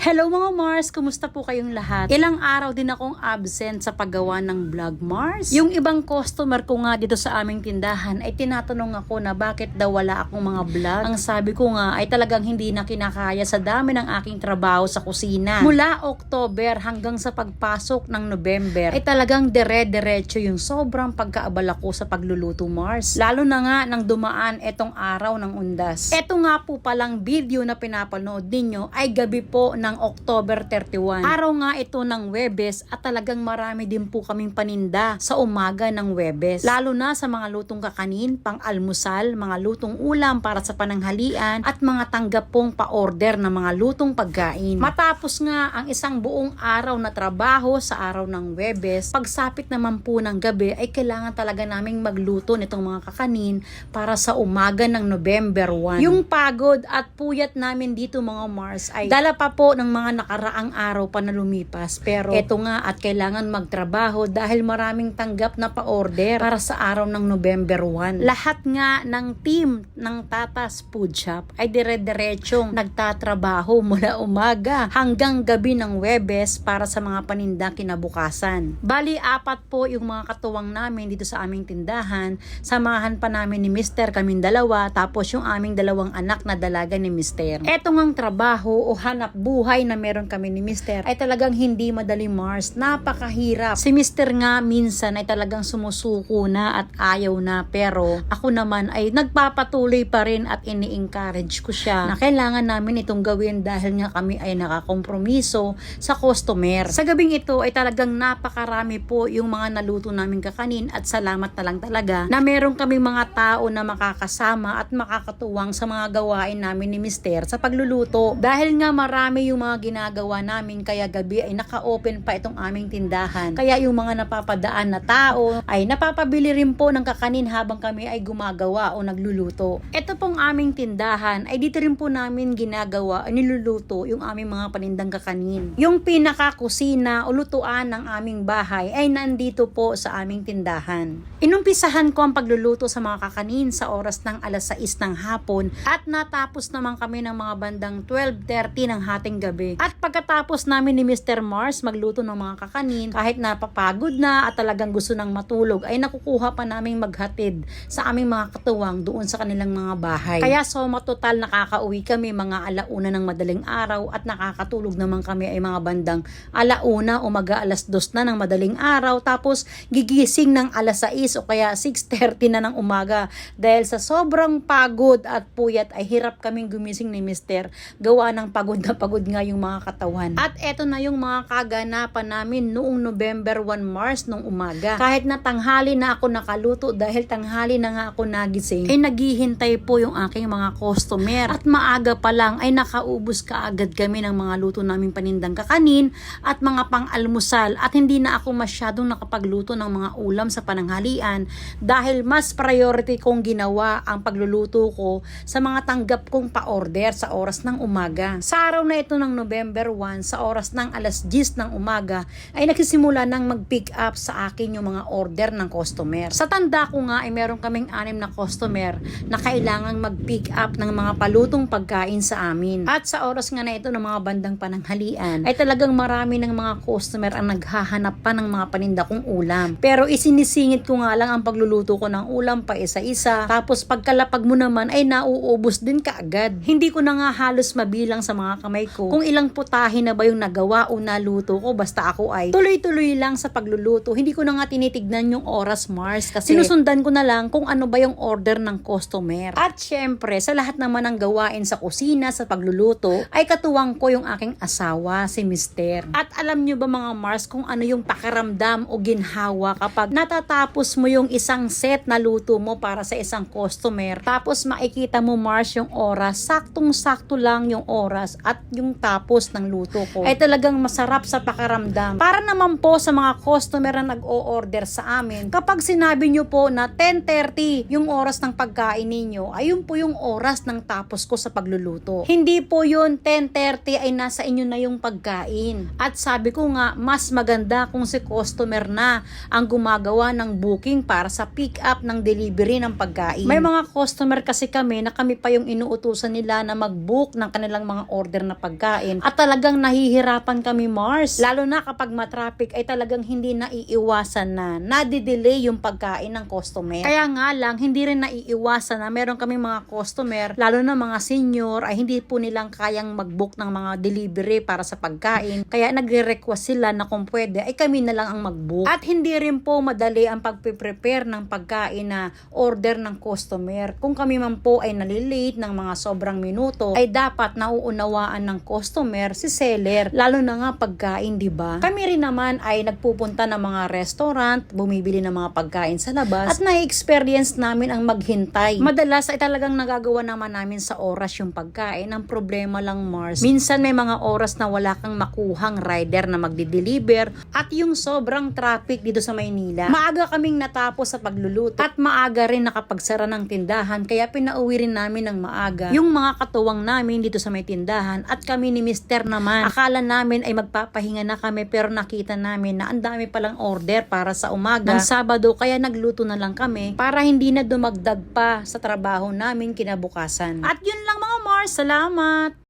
Hello mga Mars, kumusta po kayong lahat? Ilang araw din akong absent sa paggawa ng vlog Mars. Yung ibang customer ko nga dito sa aming tindahan ay tinatanong ako na bakit daw wala akong mga vlog. Ang sabi ko nga ay talagang hindi na kinakaya sa dami ng aking trabaho sa kusina. Mula October hanggang sa pagpasok ng November ay talagang dire-diretso yung sobrang pagkaabala ko sa pagluluto Mars. Lalo na nga nang dumaan etong araw ng undas. Eto nga po palang video na pinapanood ninyo ay gabi po ng October 31. Araw nga ito ng Webes at talagang marami din po kaming paninda sa umaga ng Webes. Lalo na sa mga lutong kakanin, pang almusal, mga lutong ulam para sa pananghalian at mga tanggap pong pa-order ng mga lutong pagkain. Matapos nga ang isang buong araw na trabaho sa araw ng Webes, pagsapit naman po ng gabi ay kailangan talaga naming magluto nitong mga kakanin para sa umaga ng November 1. Yung pagod at puyat namin dito mga Mars ay dala pa po ng mga nakaraang araw pa na lumipas. Pero eto nga at kailangan magtrabaho dahil maraming tanggap na pa-order para sa araw ng November 1. Lahat nga ng team ng Tatas Food Shop ay dire-diretsong nagtatrabaho mula umaga hanggang gabi ng Webes para sa mga paninda kinabukasan. Bali, apat po yung mga katuwang namin dito sa aming tindahan. Samahan pa namin ni Mr. kaming dalawa tapos yung aming dalawang anak na dalaga ni Mr. Eto ngang trabaho o hanap buhay na meron kami ni Mr. ay talagang hindi madali Mars. Napakahirap. Si Mr. nga minsan ay talagang sumusuko na at ayaw na pero ako naman ay nagpapatuloy pa rin at ini-encourage ko siya na kailangan namin itong gawin dahil nga kami ay nakakompromiso sa customer. Sa gabing ito ay talagang napakarami po yung mga naluto namin kakanin at salamat na lang talaga na meron kaming mga tao na makakasama at makakatuwang sa mga gawain namin ni Mr. sa pagluluto. Dahil nga marami yung mga ginagawa namin kaya gabi ay naka-open pa itong aming tindahan. Kaya yung mga napapadaan na tao ay napapabili rin po ng kakanin habang kami ay gumagawa o nagluluto. Ito pong aming tindahan ay dito rin po namin ginagawa o niluluto yung aming mga panindang kakanin. Yung pinaka-kusina o lutuan ng aming bahay ay nandito po sa aming tindahan. Inumpisahan ko ang pagluluto sa mga kakanin sa oras ng alas 6 ng hapon at natapos naman kami ng mga bandang 12.30 ng hating gabi. At pagkatapos namin ni Mr. Mars magluto ng mga kakanin, kahit napapagod na at talagang gusto nang matulog, ay nakukuha pa naming maghatid sa aming mga katuwang doon sa kanilang mga bahay. Kaya so total nakakauwi kami mga alauna ng madaling araw at nakakatulog naman kami ay mga bandang alauna o maga alas dos na ng madaling araw tapos gigising ng alas 6 o kaya 6.30 na ng umaga dahil sa sobrang pagod at puyat ay hirap kaming gumising ni Mr. Gawa ng pagod na pagod nga yung mga katawan. At eto na yung mga kaganapan namin noong November 1 Mars nung umaga. Kahit na tanghali na ako nakaluto dahil tanghali na nga ako nagising, ay naghihintay po yung aking mga customer. At maaga pa lang ay nakaubos kaagad kami ng mga luto naming panindang kakanin at mga pang-almusal at hindi na ako masyadong nakapagluto ng mga ulam sa pananghalian dahil mas priority kong ginawa ang pagluluto ko sa mga tanggap kong pa-order sa oras ng umaga. Sa araw na ito ng November 1, sa oras ng alas 10 ng umaga, ay nagsisimula nang mag-pick up sa akin yung mga order ng customer. Sa tanda ko nga ay meron kaming anim na customer na kailangang mag-pick up ng mga palutong pagkain sa amin. At sa oras nga na ito ng mga bandang pananghalian, ay talagang marami ng mga customer ang naghahanap pa ng mga paninda kong ulam. Pero isinisingit ko nga lang ang pagluluto ko ng ulam pa isa-isa. Tapos pagkalapag mo naman ay nauubos din kaagad. Hindi ko na nga halos mabilang sa mga kamay ko kung ilang putahe na ba yung nagawa o naluto ko basta ako ay tuloy-tuloy lang sa pagluluto. Hindi ko na nga tinitignan yung oras Mars kasi sinusundan ko na lang kung ano ba yung order ng customer. At syempre, sa lahat naman ng gawain sa kusina, sa pagluluto, ay katuwang ko yung aking asawa, si Mister. At alam nyo ba mga Mars kung ano yung pakiramdam o ginhawa kapag natatapos mo yung isang set na luto mo para sa isang customer, tapos makikita mo Mars yung oras, saktong-sakto lang yung oras at yung tapos ng luto ko ay talagang masarap sa pakiramdam. Para naman po sa mga customer na nag-o-order sa amin, kapag sinabi nyo po na 10.30 yung oras ng pagkain ninyo, ayun po yung oras ng tapos ko sa pagluluto. Hindi po yun 10.30 ay nasa inyo na yung pagkain. At sabi ko nga, mas maganda kung si customer na ang gumagawa ng booking para sa pick up ng delivery ng pagkain. May mga customer kasi kami na kami pa yung inuutusan nila na mag-book ng kanilang mga order na pagkain pagkain at talagang nahihirapan kami Mars. Lalo na kapag matraffic ay talagang hindi naiiwasan na nadidelay yung pagkain ng customer. Kaya nga lang, hindi rin naiiwasan na meron kami mga customer, lalo na mga senior, ay hindi po nilang kayang mag-book ng mga delivery para sa pagkain. Kaya nagre-request sila na kung pwede, ay kami na lang ang mag-book. At hindi rin po madali ang pagpe-prepare ng pagkain na order ng customer. Kung kami man po ay nalilate ng mga sobrang minuto, ay dapat nauunawaan ng customer si seller. Lalo na nga pagkain, di ba? Kami rin naman ay nagpupunta ng mga restaurant, bumibili ng mga pagkain sa labas, at na-experience namin ang maghintay. Madalas ay talagang nagagawa naman namin sa oras yung pagkain. Ang problema lang, Mars, minsan may mga oras na wala kang makuhang rider na magdi-deliver at yung sobrang traffic dito sa Maynila. Maaga kaming natapos sa pagluluto at maaga rin nakapagsara ng tindahan kaya pinauwi rin namin ng maaga yung mga katuwang namin dito sa may tindahan at kami ni Mister naman. Akala namin ay magpapahinga na kami pero nakita namin na ang dami palang order para sa umaga ng Sabado kaya nagluto na lang kami para hindi na dumagdag pa sa trabaho namin kinabukasan. At yun lang mga Mars, salamat!